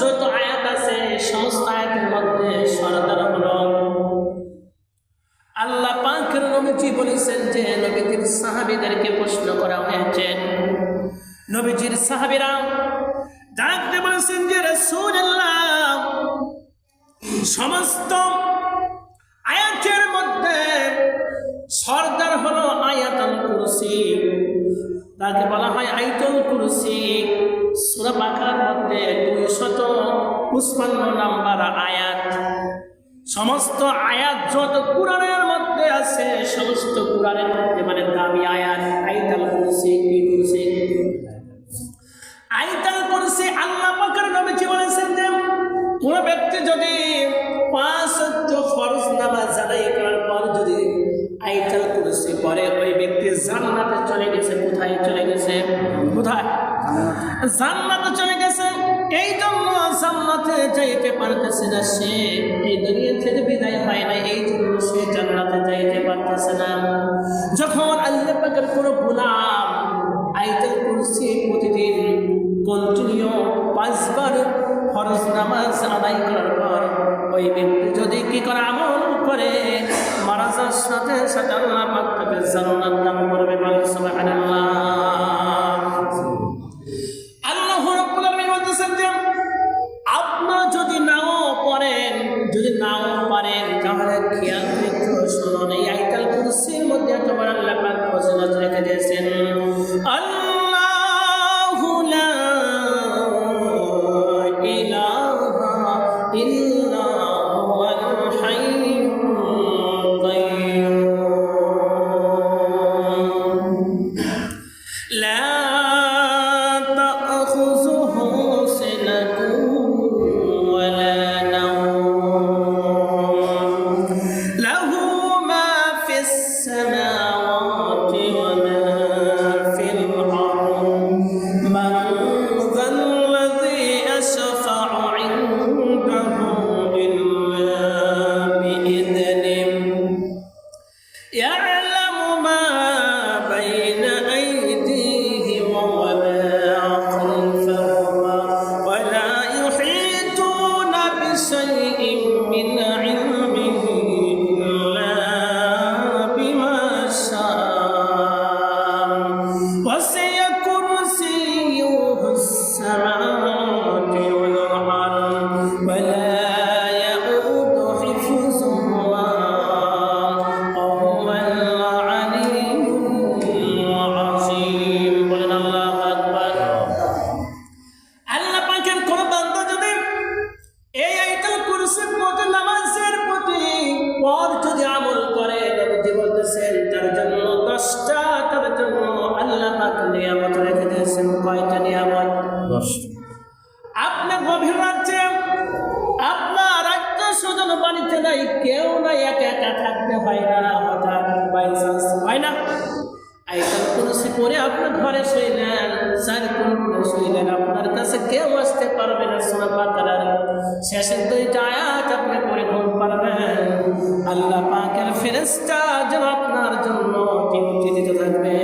যত আয়াত আছে, সমস্ত আয়াতের মধ্যে সরদার হলো। আল্লাহ পাকের নবীজি বলেছেন যে, নবীজির সাহাবীদেরকে প্রশ্ন করা হয়েছে। নবীজির সাহাবীরা ডাকতে বলেছেন যে, রাসূলুল্লাহ সমস্ত আয়াতের মধ্যে সর্দার হলো আয়াতুল কুরসি। তাকে বলা হয় আইতুল কুরসি। সুরা বাকার মধ্যে দুই শত পুষ্পান্ন নাম্বার আয়াত। সমস্ত আয়াত যত কোরআনের মধ্যে আছে, সমস্ত কোরআনের মধ্যে মানে দামি আয়াত, আইতাল কুরসি, কি কুরসি? আইতাল পরে ওই ব্যক্তি জান্নাতে চলে গেছে। কোথায় চলে গেছে? কোথায়? জান্নাতে চলে গেছে। এই জন্য জান্নাতে যাইতে পারতেছে না সে। এই দুনিয়া থেকে বিদায় হয় না এই জন্য সে জান্নাতে যাইতে পারতেছে না। যখন আল্লাহ পাকের কোনো গোলাম আইতাল কুরসি প্রতিদিন কন্টিনিউ পাঁচবার ফরজ নামাজ আদায় করার পর ওই ব্যক্তি যদি কি করে আমল করে যাওয়ার সাথে সাথে আল্লাহ পাক তাকে জান্নাত দান করবে বলে, সুবহানাল্লাহ। আল্লাহ রাব্বুল আলামিন বলতেছেন যে, আপনারা যদি নাও পড়েন, যদি নাও পারেন, তাহলে খেয়াল করে শুনুন এই আইতাল কুরসির মধ্যে তোমার আল্লাহ পাক ফজিলত রেখে দিয়েছেন। now. গভীর রাজ্যে, আপনার আত্মীয় নাই, কেউ নাই, একা একা থাকতে হয় না, হঠাৎ বাই চান্স হয় না। আপনার ঘরে কোন শুইলেন আপনার কাছে কেউ পারবে না দুইটা আপনি পারবেন আল্লাহ পাকের ফেরেস্তা যেন আপনার জন্য ডিউটি থাকবে